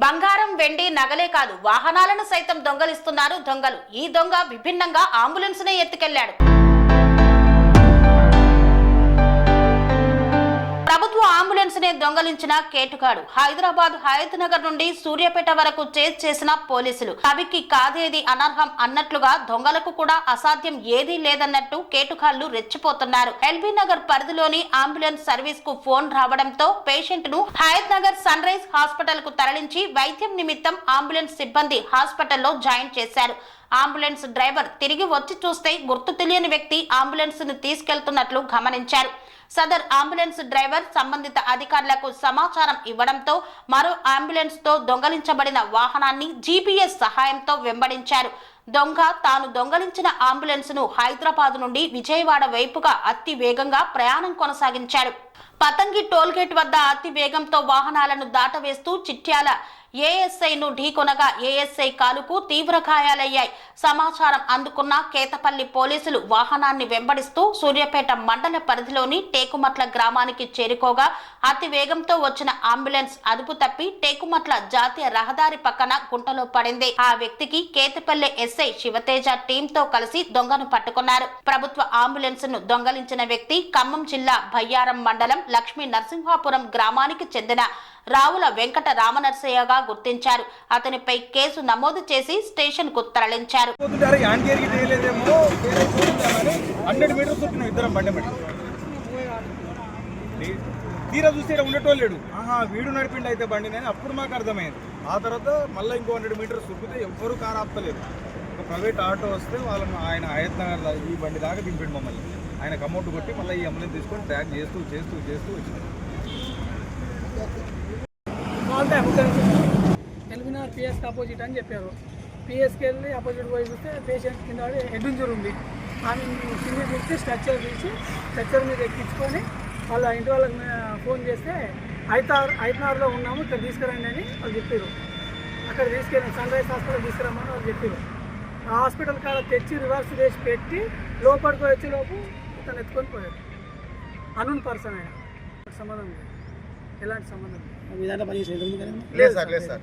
బంగారం వెండి నగలే కాదు వాహనాలను సైతం దొంగలిస్తున్నారు దొంగలు. ఈ దొంగ విభిన్నంగా అంబులెన్స్ నే ఎత్తుకెళ్ళాడు ప్రభుత్వ అంబులెన్స్ని దొంగలించిన కేటుగాడు. హైదరాబాద్ హయత్ నగర్ నుండి సూర్యాపేట వరకు చేజ్ చేసిన పోలీసులు. కవికి కాదేది అనర్హం అన్నట్లుగా దొంగలకు కూడా అసాధ్యం ఏదీ లేదన్నట్టు కేటుగాళ్ళు రెచ్చిపోతున్నారు. ఎల్బీ నగర్ పరిధిలోని అంబులెన్స్ సర్వీస్కు ఫోన్ రావడంతో పేషెంట్ను హయత్ నగర్ సన్ రైజ్ హాస్పిటల్కు తరలించి వైద్యం నిమిత్తం అంబులెన్స్ సిబ్బంది హాస్పిటల్లో జాయిన్ చేశారు. అంబులెన్స్ డ్రైవర్ తిరిగి వచ్చి చూస్తే గుర్తు తెలియని వ్యక్తి అంబులెన్స్ను తీసుకెళ్తున్నట్లు గమనించారు. సదర్ అంబులెన్స్ డ్రైవర్ సంబంధిత అధికారులకు సమాచారం ఇవ్వడంతో మరో అంబులెన్స్తో దొంగలించబడిన వాహనాన్ని జీపీఎస్ సహాయంతో వెంబడించారు. దొంగ తాను దొంగలించిన అంబులెన్స్ను హైదరాబాద్ నుండి విజయవాడ వైపుగా అతి వేగంగా ప్రయాణం కొనసాగించాడు పతంగి టోల్గేట్ వద్ద అతి వేగంతో వాహనాలను దాటవేస్తూ చిట్యాల ఏఎస్ఐ ను ఢీకొనగా ఏఎస్ఐ కాలుకు తీవ్ర గాయాలయ్యాయి. సమాచారం అందుకున్న కేతపల్లి పోలీసులు వాహనాన్ని వెంబడిస్తూ సూర్యాపేట మండల పరిధిలోని టేకుమట్ల గ్రామానికి చేరుకోగా అతి వేగంతో వచ్చిన అంబులెన్స్ అదుపు తప్పి టేకుమట్ల జాతీయ రహదారి పక్కన గుంటలో పడింది. ఆ వ్యక్తికి కేతపల్లి ఎస్ఐ శివతేజ టీంతో కలిసి దొంగను పట్టుకున్నారు. ప్రభుత్వ అంబులెన్స్ను దొంగలించిన వ్యక్తి ఖమ్మం జిల్లా భయ్యారం మండలం లక్ష్మీ నరసింహాపురం గ్రామానికి చెందిన రావుల వెంకట రామనర్సయ్యగా గుర్తించారు. అతనిపై కేసు నమోదు చేసి స్టేషన్కు తరలించారు హండ్రెడ్ ఇద్దరం బండి తీరా చూస్తే ఇక్కడ లేడు. ఆహా వీడు నడిపిండి అయితే బండి నేను అప్పుడు మాకు అర్థమైంది. ఆ తర్వాత మళ్ళీ ఇంకో హండ్రెడ్ మీటర్స్ చుట్టితే ఎవ్వరూ కారు ఆపలేదు ఒక ప్రైవేట్ ఆటో వస్తే వాళ్ళని ఆయన ఆయత్ నగర్ ఈ బండి దాకా దింపాడు మమ్మల్ని. ఆయన అమౌంట్ కొట్టి మళ్ళీ ఈ అంబులెన్స్ తీసుకొని ట్రాక్ చేస్తూ చేస్తూ చేస్తూ వచ్చినాం ఎల్బినార్ పిఎస్కి అపోజిట్ అని చెప్పారు. పిఎస్కి వెళ్ళి ఆపోజిట్ పోయి చూస్తే పేషెంట్ కింద హెడ్ ఇంజర్ ఉంది. ఆమె కింద చూస్తే స్ట్రక్చర్ తీసి స్ట్రక్చర్ మీద ఎక్కించుకొని వాళ్ళ ఇంటి వాళ్ళకి ఫోన్ చేస్తే ఐతార్ ఐతనార్లో ఉన్నాము ఇక్కడ తీసుకురండి అని వాళ్ళు చెప్పారు. అక్కడ తీసుకెళ్ళి సన్ రైజ్ హాస్పిటల్ తీసుకురమ్మని వాళ్ళు చెప్పారు. ఆ హాస్పిటల్ కాడ తెచ్చి రివర్స్ చేసి పెట్టి లోపలికి వచ్చేలోపు లోపు ఎత్తుకొని పోయారు అనున్ పర్సన్ ఆయన. సంబంధం లేదు. ఎలాంటి సంబంధం? లేదు మీ దాంట్లో పని చేసేది ఉంది కదా లేదు సార్ లేదు సార్.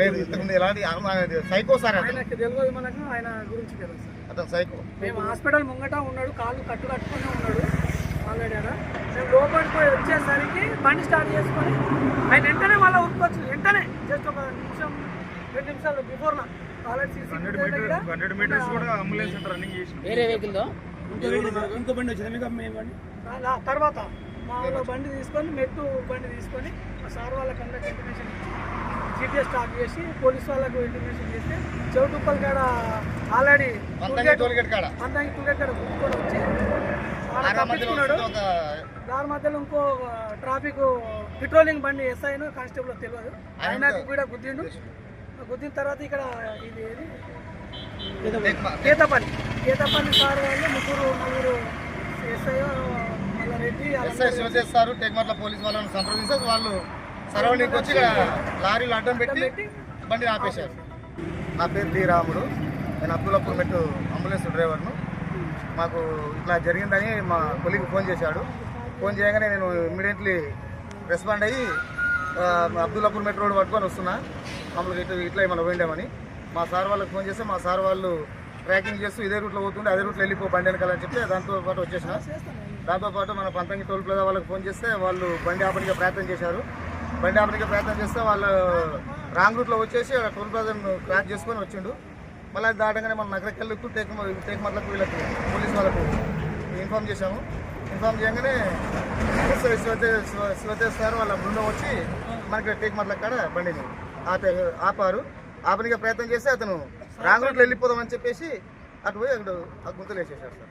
లేదు ఇంతకుముందు ఎలాంటి సైకో సార్ ఆయనకి తెలియదు మనకు ఆయన గురించి తెలుసు సార్. అతను సైకో. మేము హాస్పిటల్ ముంగట ఉన్నాడు కాళ్ళు కట్టు కట్టుకుని ఉన్నాడు ఆల్రెడీ అక్కడ మేము లోపలికి పోయి వచ్చేసరికి బండి స్టార్ట్ చేసుకొని ఆయన వెంటనే మళ్ళీ ఉరుకోవచ్చు వెంటనే జస్ట్ ఒక నిమిషం రెండు నిమిషాలు బిఫోర్ నా వేరే వెహికల్తో ఇంకో బండి వచ్చింది? మీకు మేము బండి? తర్వాత. మా వాళ్ళ బండి తీసుకొని మెట్టు బండి తీసుకొని మా సార్ వాళ్ళకి అందరికి ఇంటిమేషన్ ఇచ్చి జీపీఎస్ స్టార్ట్ చేసి పోలీస్ వాళ్ళకు ఇంటిమేషన్ చేస్తే చెవిటుప్పల కాడ ఆల్రెడీ టోల్గేట్ కాడ. కాడ వచ్చి తప్పించుకున్నాడు దాని మధ్యలో ఇంకో ట్రాఫిక్ పెట్రోలింగ్ బండి ఎస్ఐ కానిస్టేబుల్ తెలియదు. ఆయనకు కూడా గుద్దిండు. గుద్దిన తర్వాత ఇక్కడ ఇది ఏది? కేతపల్లి. కేతపల్లి. సార్ వాళ్ళు ముగ్గురు నలుగురు ఎస్ఐ ఎస్ఐ వాళ్ళందరూ శివచేస్తారు టెక్మట్ల పోలీస్ వాళ్ళని సంప్రదిస్తే వాళ్ళు సరౌండింగ్ వచ్చి ఇక్కడ లారీలు అడ్డం పెట్టి బండి ఆపేశారు. నా పేరు డి రాముడు. నేను అబ్దుల్లాపూర్ మెట్టు అంబులెన్స్ డ్రైవర్ను. మాకు ఇట్లా జరిగిందని మా కొలికి ఫోన్ చేశాడు. ఫోన్ చేయగానే నేను ఇమ్మీడియట్లీ రెస్పాండ్ అయ్యి అబ్దుల్లాపూర్ మెట్రో రోడ్ పట్టుకొని వస్తున్నా. మమ్మల్ని ఇట్లా ఇట్లా ఏమైనా పోయిండామని. మా సార్ వాళ్ళకి ఫోన్ చేస్తే మా సార్ వాళ్ళు ట్రాకింగ్ చేస్తూ ఇదే రూట్లో పోతుంటే అదే రూట్లో వెళ్ళిపో బండి వెనకాలని చెప్తే దాంతో పాటు వచ్చేసిన. దాంతోపాటు మన పంతంగి టోల్ ప్లాజా వాళ్ళకి ఫోన్ చేస్తే వాళ్ళు బండి ఆపడానికి ప్రయత్నం చేశారు. బండి ఆపడానికి ప్రయత్నం చేస్తే వాళ్ళు రాంగ్ రూట్లో వచ్చేసి టోల్ ప్లాజాను క్రాక్ చేసుకొని వచ్చిండు. మళ్ళీ అది దాటంగానే మన నగరకెళ్ళకు టేక్ టేక్ మట్లకు వీళ్ళకి పోలీస్ వాళ్ళకు ఇన్ఫామ్ చేశాము. ఇన్ఫామ్ చేయగానే ఎస్ఐ శివతేజ్ సార్ వాళ్ళ బృందం వచ్చి మనకి టేక్ మట్ల కాడ బండిని ఆపే ఆపారు. ఆపడానికి ప్రయత్నం చేస్తే అతను రాంగ్ రూట్లో వెళ్ళిపోదామని చెప్పేసి అటు పోయి అక్కడ ఆ గుంతలు వేసేసారు సార్.